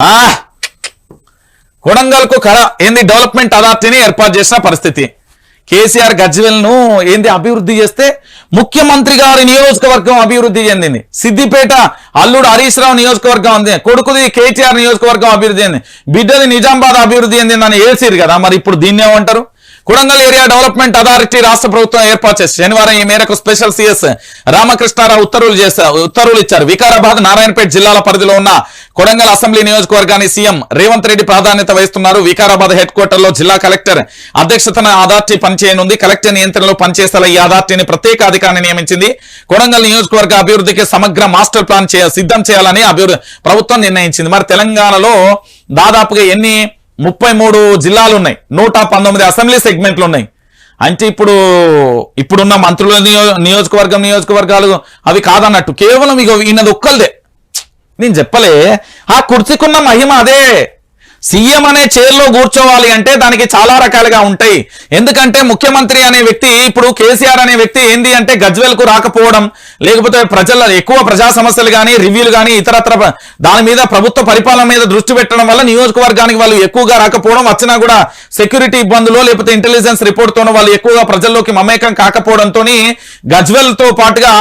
ఆ! కొడంగల్కు కళ ఏంది డెవలప్మెంట్ అథారిటీని ఏర్పాటు చేసిన పరిస్థితి. కేసీఆర్ గజ్వెల్ను ఏంది అభివృద్ధి చేస్తే ముఖ్యమంత్రి గారి నియోజకవర్గం అభివృద్ధి చెందింది. సిద్దిపేట అల్లుడు హరీష్ రావు నియోజకవర్గం అంది. కొడుకుది కేటీఆర్ నియోజకవర్గం అభివృద్ధి చెందింది. బిడ్డది నిజామాబాద్ అభివృద్ధి చెందిందని ఏల్సిరు కదా మరి ఇప్పుడు దీన్ని ఏమంటారు? కొడంగల్ ఏరియా డెవలప్మెంట్ అథారిటీ రాష్ట్ర ప్రభుత్వం ఏర్పాటు చేసి శనివారం ఈ మేరకు స్పెషల్ సిఎస్ రామకృష్ణారావు ఉత్తర్వులు చేశారు ఉత్తర్వులు ఇచ్చారు. వికారాబాద్ నారాయణపేట జిల్లాల పరిధిలో ఉన్న కొడంగల్ అసెంబ్లీ నియోజకవర్గాన్ని సీఎం రేవంత్ రెడ్డి ప్రాధాన్యత వహిస్తున్నారు. వికారాబాద్ హెడ్ క్వార్టర్లో జిల్లా కలెక్టర్ అధ్యక్షతన అథారిటీ పనిచేయనుంది. కలెక్టర్ నియంత్రణలో పనిచేసేలా ఈ అథారిటీని ప్రత్యేక అధికారిని నియమించింది. కొడంగల్ నియోజకవర్గ అభివృద్ధికి సమగ్ర మాస్టర్ ప్లాన్ సిద్ధం చేయాలని అభివృద్ధి ప్రభుత్వం నిర్ణయించింది. మరి తెలంగాణలో దాదాపుగా ఎన్ని ముప్పై మూడు జిల్లాలు ఉన్నాయి నూట పంతొమ్మిది అసెంబ్లీ సెగ్మెంట్లు ఉన్నాయి అంటే ఇప్పుడు ఇప్పుడున్న మంత్రుల నియో నియోజకవర్గం నియోజకవర్గాలు అవి కాదన్నట్టు. కేవలం ఇక ఈయనది ఒక్కల్దే నేను చెప్పలే ఆ కుర్చీకున్న మహిమ అదే. సీఎం అనే చైర్లో కూర్చోవాలి అంటే దానికి చాలా రకాలుగా ఉంటాయి. ఎందుకంటే ముఖ్యమంత్రి అనే వ్యక్తి ఇప్పుడు కేసీఆర్ అనే వ్యక్తి ఏంది అంటే గజ్వెల్కు రాకపోవడం లేకపోతే ప్రజల ఎక్కువ ప్రజా సమస్యలు కానీ రివ్యూలు కానీ ఇతరత్ర దాని మీద ప్రభుత్వ పరిపాలన మీద దృష్టి పెట్టడం వల్ల నియోజకవర్గానికి వాళ్ళు ఎక్కువగా రాకపోవడం వచ్చినా కూడా సెక్యూరిటీ ఇబ్బందులు లేకపోతే ఇంటెలిజెన్స్ రిపోర్ట్తోనో వాళ్ళు ఎక్కువగా ప్రజల్లోకి మమేకం కాకపోవడంతో గజ్వెల్తో పాటుగా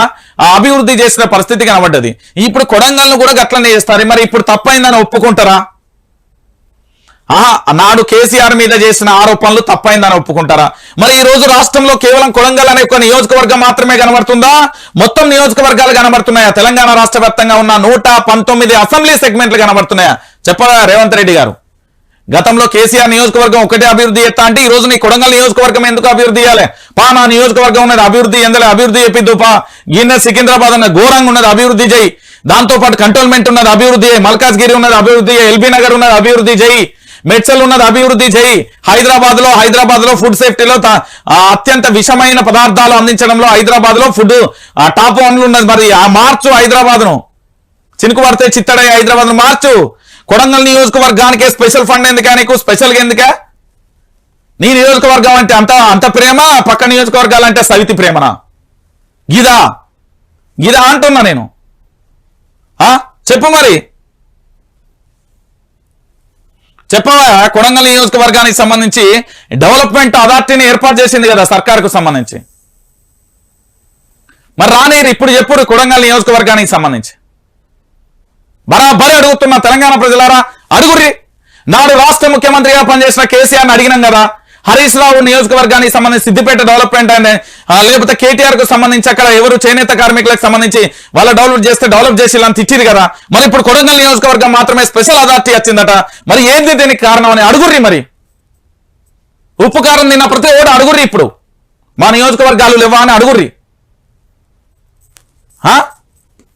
అభివృద్ధి చేసిన పరిస్థితి కనబడ్డది. ఇప్పుడు కొడంగల్ను కూడా గట్లనే చేస్తారు. మరి ఇప్పుడు తప్పైందని ఒప్పుకుంటారా? నాడు కేసీఆర్ మీద చేసిన ఆరోపణలు తప్పైందని ఒప్పుకుంటారా? మరి ఈ రోజు రాష్ట్రంలో కేవలం కొడంగల్ అనే ఒక నియోజకవర్గం మాత్రమే కనబడుతుందా? మొత్తం నియోజకవర్గాలు కనబడుతున్నాయా? తెలంగాణ రాష్ట్ర వ్యాప్తంగా ఉన్న నూట పంతొమ్మిది అసెంబ్లీ సెగ్మెంట్లు కనబడుతున్నాయా? చెప్పరా రేవంత్ రెడ్డి గారు. గతంలో కేసీఆర్ నియోజకవర్గం ఒకటే అభివృద్ధి ఎత్తా అంటే ఈ రోజు నీ కొడంగల్ నియోజకవర్గం ఎందుకు అభివృద్ధి చేయాలి? పా నా నియోజకవర్గం ఉన్నది అభివృద్ధి ఎందులో అభివృద్ధి చెప్పిద్దు పా గిన్నె సికింద్రాబాద్ ఉన్నది ఘోరంగా ఉన్నది అభివృద్ధి చేయి. దాంతో పాటు కంటోన్మెంట్ ఉన్నది అభివృద్ధి చేయి. మల్కాజ్గిరి ఉన్నది అభివృద్ధి చేయి. ఎల్బీ నగర్ ఉన్నది అభివృద్ధి చేయి. మెడ్చల్ ఉన్నది అభివృద్ధి చేయి. హైదరాబాద్లో హైదరాబాద్లో ఫుడ్ సేఫ్టీలో అత్యంత విషమైన పదార్థాలు అందించడంలో హైదరాబాద్లో ఫుడ్ ఆ టాప్ వన్లు ఉన్నది మరి. ఆ మార్చు హైదరాబాద్ను చినుకు పడితే చిత్తడై హైదరాబాద్ మార్చు. కొడంగల్ నియోజకవర్గానికి స్పెషల్ ఫండ్ ఎందుకా నీకు? స్పెషల్గా ఎందుకా? నీ నియోజకవర్గం అంటే అంత అంత ప్రేమ? పక్క నియోజకవర్గాలు అంటే సవితి ప్రేమనా? గిదా? గిదా అంటున్నా నేను. చెప్పు మరి. చెప్పవా? కొడంగల్ నియోజకవర్గానికి సంబంధించి డెవలప్మెంట్ అథారిటీని ఏర్పాటు చేసింది కదా సర్కార్కు సంబంధించి. మరి రానేరు ఇప్పుడు చెప్పుడు కొడంగల్ నియోజకవర్గానికి సంబంధించి? బరాబరి అడుగుతున్న తెలంగాణ ప్రజలారా అడుగురి నాడు రాష్ట్ర ముఖ్యమంత్రిగా పనిచేసిన కేసీఆర్ని అడిగినాం కదా. హరీష్ రావు నియోజకవర్గానికి సంబంధించి సిద్దిపేట డెవలప్మెంట్ అండ్ లేకపోతే కేటీఆర్కు సంబంధించి అక్కడ ఎవరు చేనేత కార్మికులకు సంబంధించి వాళ్ళ డెవలప్ చేస్తే డెవలప్ చేసి ఇలా తిట్టిరు కదా. మరి ఇప్పుడు కొడంగల్ నియోజకవర్గం మాత్రమే స్పెషల్ అథారిటీ వచ్చిందట. మరి ఏంది దీనికి కారణం అని అడుగుర్రి మరి? ఉప్పు కారం తిన్న ప్రతి ఓడు అడుగుర్రి ఇప్పుడు. మా నియోజకవర్గాలు లేవా అని అడుగుర్రి. ఆ?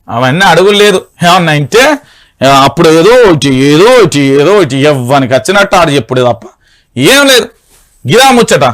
అవన్నీ అడుగులు లేదు. ఏమన్నా అంటే అప్పుడు ఏదో ఏదో ఏదో ఇటు ఎవ్వనికి వచ్చినట్టు ఆడు చెప్పుడు తప్ప. ఏం లేదు. గిరా ముచ్చట